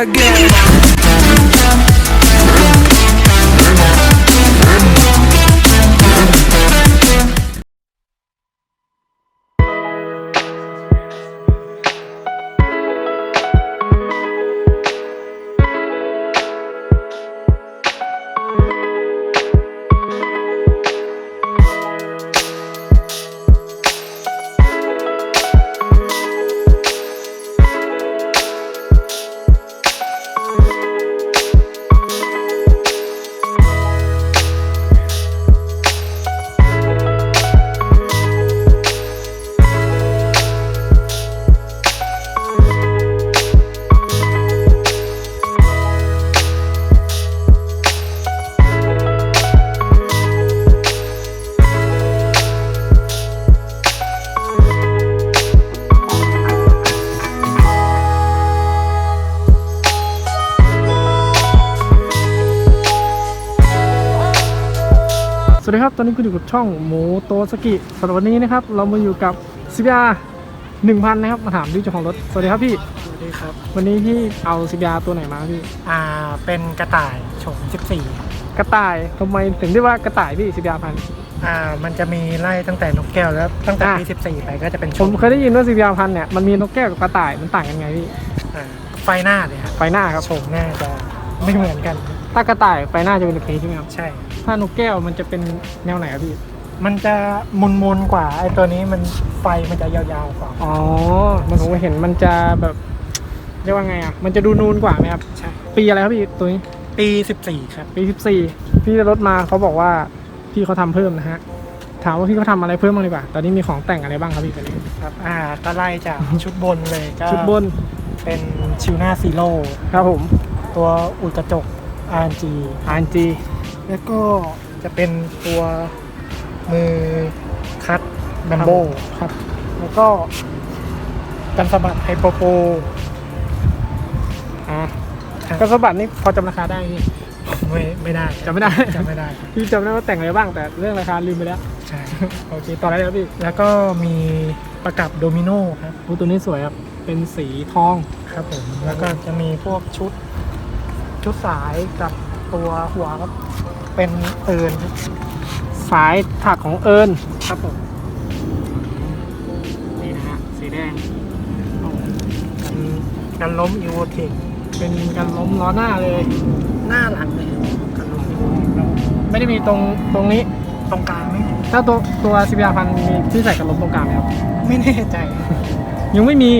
again. วัสดีครับ ตอนนี้คุณอยู่กับช่องหมูโตสกิสำหรับวันนี้นะครับ เรามาอยู่กับซิบยาหนึ่งพันนะครับ มาถามที่เจ้าของรถ สวัสดีครับพี่ สวัสดีครับ วันนี้พี่เอาซิบยาตัวไหนมาพี่ อ่า เป็นกระต่ายโฉม14ครับกระต่ายทำไมถึงได้ว่ากระต่ายพี่ซิบยาพัน อ่า มันจะมีไล่ตั้งแต่นกแก้วแล้วตั้งแต่อ่าปี14 ไปก็จะเป็นโฉผมมเคยได้ยินว่าซิบยาพันเนี่ย มันมีนกแก้วกับกระต่าย มันต่างกันไงพี่ อ่าไฟหน้าเลยครับไฟหน้าครับ โฉมหน้าจะไม่เหมือนกัน ถ้ากระต่ายไฟหน้าจะเป็นแบบนี้ใช่ไหมครับ ใช่ ถ้านกแก้วมันจะเป็นแนวไหนครับพี่ มันจะมนมนๆกว่าไอ้ตัวนี้มันไฟมันจะยาวๆกว่า อ๋อ มันผมเห็นมันจะแบบเรียกว่าไงอะ มันจะดูนูนกว่าไหมครับ ใช่ ปีอะไรครับพี่ตัวนี้ ปี 14 ครับ ปี 14 พี่รถมาเขาบอกว่าพี่เขาทำเพิ่มนะฮะ ถามว่าพี่เขาทำอะไรเพิ่มบ้างดีกว่า ตอนนี้มีของแต่งอะไรบ้างครับพี่ตัวนี้ ครับ อ่าก็ไล่จากชุดบนเลยก็ชุดบนเป็นชิวหน้าซีโร่ครับผม ตัวอุดกระจก RNG RNG แล้วก็จะเป็นตัวมือคัดแบมโบครับ แล้วก็กันสะบัดไฮโปโปอะกระสะบัดนี่พอจำราคาได้พี่ไม่ไม่ได้จำไม่ได้จำไม่ได้พี่จำได้ว่าแต่งอะไรบ้างแต่เรื่องราคาลืมไปแล้วใช่โอเคต่อได้เลยครับพี่แล้วก็มีประกับโดมิโนครับโอ้ตัวนี้สวยครับเป็นสีทองครับผมแล้วก็จะมีพวกชุด ชุดสายกับตัวหัวก็เป็นเอินสายถักของเอิญครับผมนี่นะฮะสีแดงกันกันล้มอีโวเทคเป็นการล้มล้อหน้าเลย หน้าหลังเลยกันล้มอีโวเทคไม่ได้มีตรงตรงนี้ตรงกลางไหมถ้าตัวตัวซีพีอาพันมีที่ใส่กันล้มตรงกลางไหมครับ ไม่แน่ใจ ยังไม่มี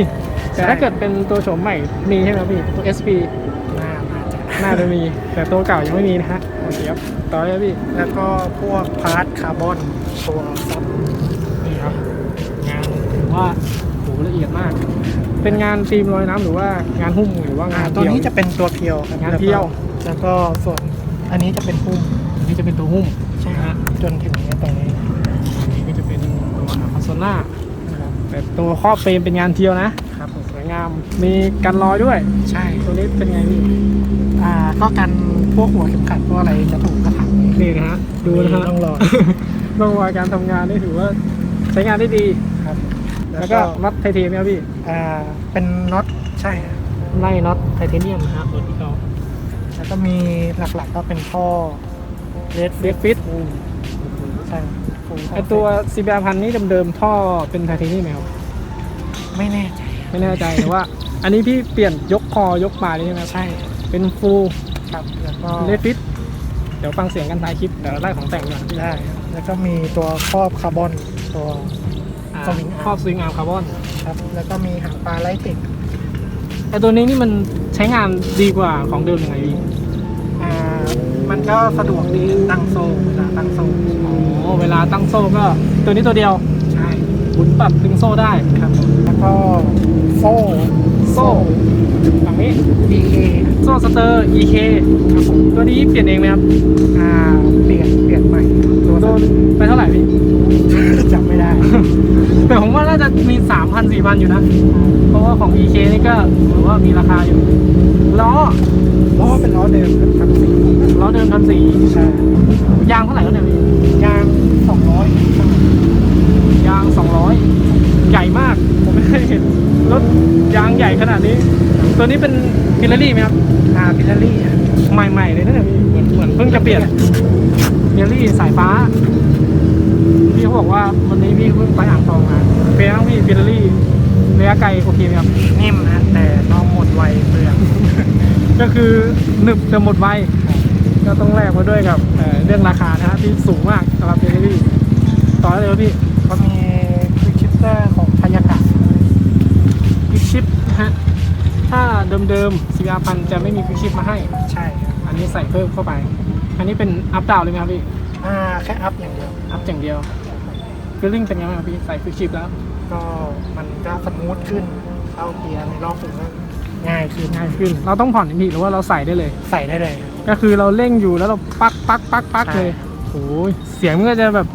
แต่ถ้าเกิดเป็นตัวโฉมใหม่มีใช่ไหมพี่ตัว SP น่าน่าจะน่าจะมี แต่ตัวเก่ายังไม่มีนะฮะโอเคครับต่อเลยครับพี่ แล้วก็พวกพาร์ทคาร์บอนตัวซับนี่ครับงานถือว่าโหละเอียดมาก เป็นงานฟิล์มลอยน้ำหรือว่างานหุ้มหรือว่าานอ่างตัวเดียวนี้จะเป็นตัวเพียวครับงานเพียวแล้วก็ส่วนอันนี้จะเป็นพุ่มอันนี้จะเป็นตัวหุ้มใช่ฮะจนถึงตรงนี้อันนี้ก็จะเป็นตัวคอนโซล่านะครับแต่ตัวครอบเฟรมเป็นงานเทียวนะครับผมสวย งาม มีกันรอยด้วย ใช่ตัวนี้เป็นไงพี่อ่าก็กันพวกหัวเข็มขัดพวกอะไรจะถูกกระถางนี่นะฮะดูนะฮะต้องรอยร่องรอยการทำงานนี่ถือว่าใช้งานได้ดีครับ แล้วก็น็อตไทเทเนียมพี่อ่าเป็นน็อตใช่ฮะไล่น็อตไทเทเนียมนะฮะรถที่เขาแล้วก็มีหลักๆก็เป็นท่อเลดเดฟิตใช่ฟูลไอตัวซีบีอาพันนี่เดิมๆท่อเป็นไทเทเนียมไหมครับไม่แน่ใจ ไม่แน่ใจแต่ว่า อันนี้พี่เปลี่ยนยกคอยกมาเลยใช่ไหมครับใช่เป็นฟูลครับแล้วก็เลฟิตเดี๋ยวฟังเสียงกันท้ายคลิปเดี๋ยวเราไล่ของแต่งก่อนพี่ได้ครับแล้วก็มีตัวครอบคาร์บอนตัวอ่าสวิงอาร์มครอบสวิงอาร์มคาร์บอนครับ แล้วก็มีหางปลาไลท์ติกไอตัวนี้นี่มันใช้งานดีกว่าของเดิมยังไงพี่อ่ามันก็สะดวกดีตั้งโซ่เวลาตั้งโซ่อ๋อเวลาตั้งโซ่ก็ตัวนี้ตัวเดียว ใช่หมุนปรับดึงโซ่ได้ครับผมแล้วก็ โซ่โซ่ฝั่งนี้ DK โซ่สเตอร์ EK ครับผมตัวนี้เปลี่ยนเองไหมครับอ่าเปลี่ยนเปลี่ยนใหม่ตัวโดนไปเท่าไหร่พี่ จำไม่ได้ แต่ผมว่าน่าจะมี 3 0 0 0 4 0 0อยู่นะ เพราะว่าของ EK นี่ก็ถือว่ามีราคาอยู่ล้อล้อเป็นล้อเดิมครับทำสีล้อเดิมทำสีใช่ยางเท่าไหร่ก็เนี่ยพี่ยางสองร้อยยาง 200 ใหญ่มาก ผมไม่เคยเห็น รถยางใหญ่ขนาดนี้ ตัวนี้เป็นพิลลารี่ไหมครับอ่าพิลลารี่ใหม่ๆเลยนะเนี่ยพี่เหมือนเหมือนเพิ่งจะเปลี่ยนพิลลารี่สายฟ้า พี่เขาบอกว่าวันนี้พี่เพิ่งไปอ่างทองมาเป็นไงบ้างพี่พิลลารี่ระยะไกลโอเคไหมครับนิ่มนะแต่น้องหมดไวเปลืองก็คือหนึบแต่หมดไวก็ต้องแลกมาด้วยกับเอ่อเรื่องราคานะฮะที่สูงมากสำหรับพิลลารี่ต่อได้เลยครับพี่ก็มีคลิกชิปเตอร์ของพยากาศ ควิกชิปนะฮะถ้า เดิมๆสิบาพันจะไม่มีควิกชิปมาให้ ใช่ครับอันนี้ใส่เพิ่มเข้าไป อันนี้เป็นอัพดาวเลยไหมครับพี่ อ่าแค่อัพอย่างเดียวอัพอย่างเดียวฟีลลิ่งเป็นไงบ้างครับพี่ ใส่ควิกชิปแล้ว ก็มันก็สมูทขึ้นเข้าเกียร์ในรอบฝึกก็ง่ายขึ้นง่ายขึ้น เราต้องผ่อนอีกทีหรือว่าเราใส่ได้เลย ใส่ได้เลย ก็คือเราเร่งอยู่แล้วเราปักปักปักปักใช่ เลยโอ้ยเสียงมันก็จะแบบ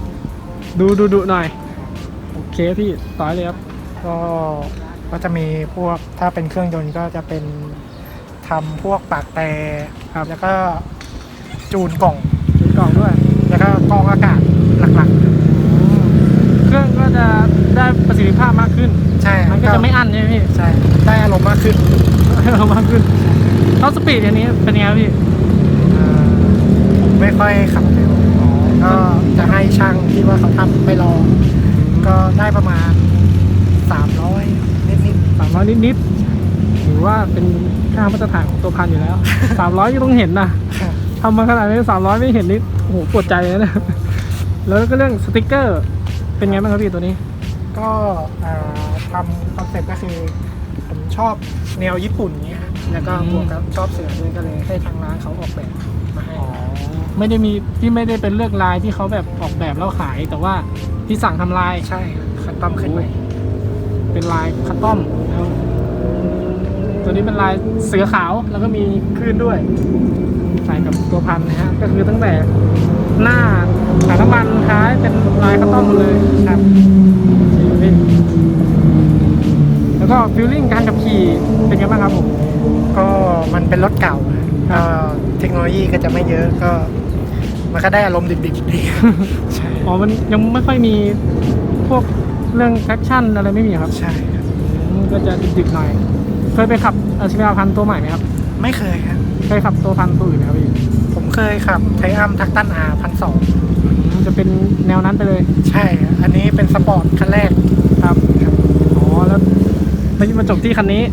ดูดูดุหน่อย โอเคพี่ต่อเลยครับ ก็ ก็จะมีพวกถ้าเป็นเครื่องยนต์ก็จะเป็นทำพวกปากแต่ครับแล้วก็จูนกล่องชุดกล่องด้วย แล้วก็กรองอากาศหลักเครื่องก็จะได้ประสิทธิภาพมากขึ้นๆใช่ มันก็จะไม่อั้นใช่ไหมพี่ ใช่ ได้อารมณ์มากขึ้นเอามากขึ้นเท่าสปีดอันนี้เป็นไงครับพี่อ่าผมไม่ค่อยขับเร็วก็จะให้ช่างที่ว่าเขาทำไปลอง ก็ได้ประมาณ300นิดสามร้อย นิดๆหรือว่าเป็นค่ามาตรฐานของตัวพันอยู่แล้วสามร้อยก็ต้องเห็นนะๆทำมาขนาดนี้สามร้อยไม่เห็นนิดโอ้โหปวดใจเลยนะแล้วก็เรื่องสติกเกอร์ เป็นไงบ้างครับพี่ตัวนี้ ก็อ่าทำคอนเซ็ปต์ก็คือผมชอบแนวญี่ปุ่นเนี้ยฮะแล้วก็อืมบวกกับชอบเสือด้วยก็เลยให้ทางร้านเขาออกแบบมาให้ไม่ได้มีที่ไม่ได้เป็นเลือกลายที่เขาแบบออกแบบแล้วขาย แต่ว่าที่สั่งทำลายใช่คันต้อมขึ้นใหม่ เป็นลายคัสตอมนะครับตัวนี้เป็นลายเสือขาวแล้วก็มีคลื่นด้วย ใส่กับตัวพันนะฮะก็คือตั้งแต่หน้าถังน้ำมันท้ายเป็นลายคัสตอมหมดเลยครับนี่แล้วก็ฟิลลิ่งการขับขี่เป็นไงบ้างครับผมก็มันเป็นรถเก่าอะครัก็บเทคโนโลยีก็จะไม่เยอะก็ มันก็ได้อารมณ์ดิบๆดีใช่อ๋อมันยังไม่ค่อยมีพวก เรื่องแอคชั่นอะไรไม่มีครับใช่ครับอืมก็จะดิบๆหน่อย เคยไปขับอาชีวะพันตัวใหม่ไหมครับ ไม่เคยครับ เคยขับตัวพันตัวอื่นไหมครับพี่ผมเคยขับไทอัมทักตันอาพันสองอืมจะเป็นแนวนั้นไปเลยใช่ครับอันนี้เป็นสปอร์ตคันแรกครับอ๋อแล้วแล้วมาจบที่คันนี้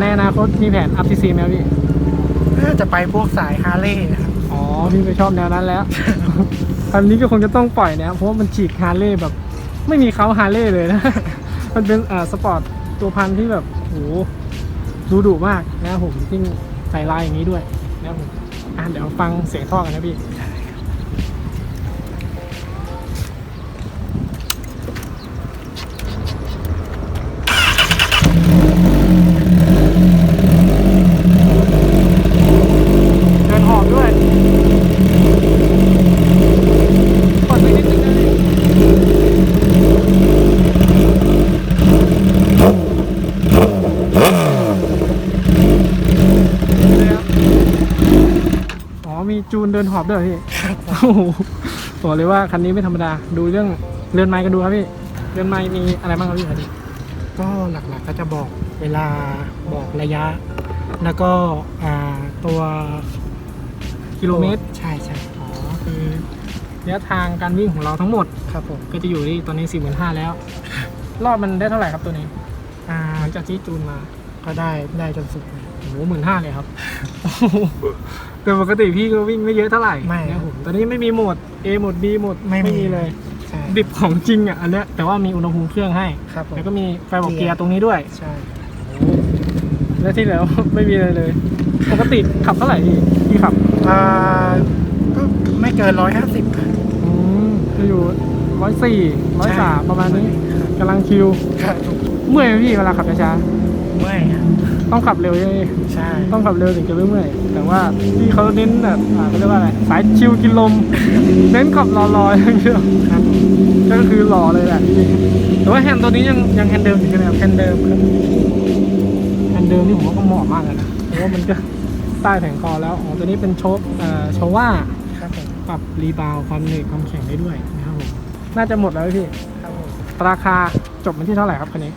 ในอนาคตมีแผนอัพทีซีไหมครับพี่ น่าจะไปพวกสายฮาร์เลย์นะครับอ๋อพี่ไปชอบแนวนั้นแล้วคันนี้ก็คงจะต้องปล่อยนะครับเพราะว่ามันฉีกฮาร์เลย์แบบ ไม่มีเขาฮาร์เลย์เลยนะ มันเป็นอ่าสปอร์ตตัวพันที่แบบโหดูดุมากนะครับผมที่ใส่ลายอย่างนี้ด้วยนะครับผมอะเดี๋ยวฟังเสียงท่อกันนะพี่ เดินหอบด้วยเปิดไปนิดนึงนะพี่เลยครับอ๋อ มีจูนเดินหอบด้วยเหรอพี่โอ้โหบอกเลยว่าคันนี้ไม่ธรรมดา ดูเรื่องเรือนไม้กันดูครับพี่ เรือนไม้มีอะไรบ้างครับพี่คันนี้ก็หลักๆก็จะบอกเวลาบอกระยะ แล้วก็อ่าตัวกิโลเมตร ใช่ใช่อ๋อคือระยะทางการวิ่งของเราทั้งหมดครับผมก็จะอยู่ที่ตอนนี้4 5 0 0 0แล้ว รอบมันได้เท่าไหร่ครับตัวนี้อ่าหลังจากที่จูนมาก็ได้ได้จนสุดเลยโอ้โหหมื่นห้าเลยครับ แต่ปกติพี่ก็วิ่งไม่เยอะเท่าไหร่ไม่นะครับผมตอนนี้ไม่มีโหมด A โหมด B โหมดไม่มี เลย ใช่ดิบของจริงอะอันเนี้ยแต่ว่ามีอุณหภูมิเครื่องให้ ครับผมแล้วก็มีไฟบอกเกียร์ตรงนี้ด้วย ใช่ และที่เหลือ ไม่มีอะไรเลย ปกติขับเท่าไหร่พี่พี่ขับอ่าก็ไม่เกินร้อยห้าสิบอืมจะอยู่ร้อยสี่ร้อยสามประมาณนี้กำลังคิวครับเมื่อยไหมพี่เวลาขับช้าเมื่อยอะๆ ต้องขับเร็วใช่ไหมใช่ ต้องขับเร็วถึงจะไม่เมื่อยแต่ว่าที่เขาเน้นแบบอ่าเขาเรียกว่าอะไรสายชิลกินลม เน้นขับรอๆอย่างเดียวครับก็คือหล่อเลยแหละจริงๆแต่ว่าแฮนด์ตัวนี้ยังยังแฮนด์เดิมอยู่ใช่ไหมครับแฮนด์เดิมครับแฮนด์เดิมนี่ผมว่าก็เหมาะมากเลยนะเพราะว่ามันก็ใต้แผงคอแล้วอ๋อตัวนี้เป็นโชคเอ่อโชว่าครับผมปรับรีบาวด์ความเหนื่อยความแข็งได้ด้วยนะครับผมน่าจะหมดแล้วพี่ครับผมราคาจบมันที่เท่าไหร่ครับคันนี้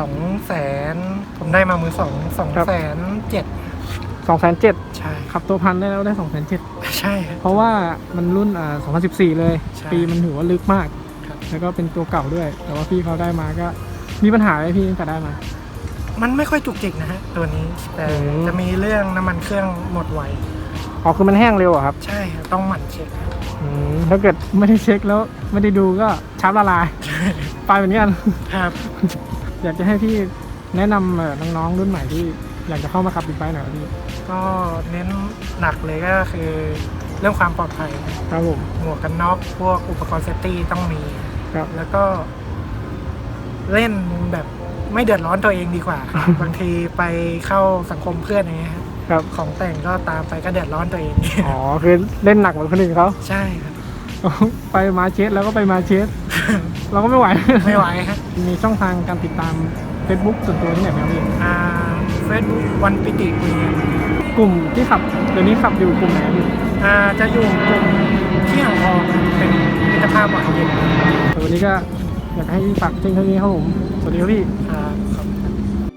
สสองแสนผมได้มามือสองสองแสนเจ็ดสองแสนเจ็ดใช่ขับตัวพันได้แล้วได้สองแสนเจ็ดใช่ครับเพราะว่ามันรุ่นอ่า2014เลยใช่ปีมันถือว่าลึกมากครับแล้วก็เป็นตัวเก่าด้วย แต่ว่าพี่เขาได้มาก็มีปัญหาไหมพี่ตั้งแต่ได้มา มันไม่ค่อยจุกจิกนะฮะตัวนี้แต่อืมจะมีเรื่องน้ำมันเครื่องหมดไวอ๋อคือมันแห้งเร็วอะครับ ใช่ครับต้องหมั่นเช็คครับอืมถ้าเกิดไม่ได้เช็คแล้วไม่ได้ดูก็ชาร์จละลาย ไปเหมือนกันครับ อยากจะให้พี่แนะนำเอ่อน้องๆรุ่นใหม่ที่อยากจะเข้ามาขับบิ๊กไบค์หน่อยครับพี่ก็เน้นหนักเลยก็คือเรื่องความปลอดภัยครับผมหมวกกันน็อกพวกอุปกรณ์เซฟตี้ต้องมีครับแล้วก็ เล่นแบบไม่เดือดร้อนตัวเองดีกว่า บางทีไปเข้าสังคมเพื่อนอย่างเงี้ยครับครับของแต่งก็ตามไปก็เดือดร้อนตัวเองอ๋อคือเล่นหนักเหมือนคนอื่นเขาใช่ครับไปมาเชสแล้วก็ไปมาเชส เราก็ไม่ไหว ไม่ไหวครับมีช่องทางการติดตาม Facebook ส่วนตัวที่ไหนไหมครับพี่อ่าเฟซบุ๊กวันปิติคุยกันกลุ่มที่ขับเดี๋ยวนี้ขับอยู่กลุ่มไหนครับพี่อ่าจะอยู่กลุ่มที่อ่างทองครับเป็นมิตรภาพหวานเย็น แต่วันนี้ก็อยากให้พี่ฝากเช่นเท่านี้ครับผม สวัสดีครับพี่ค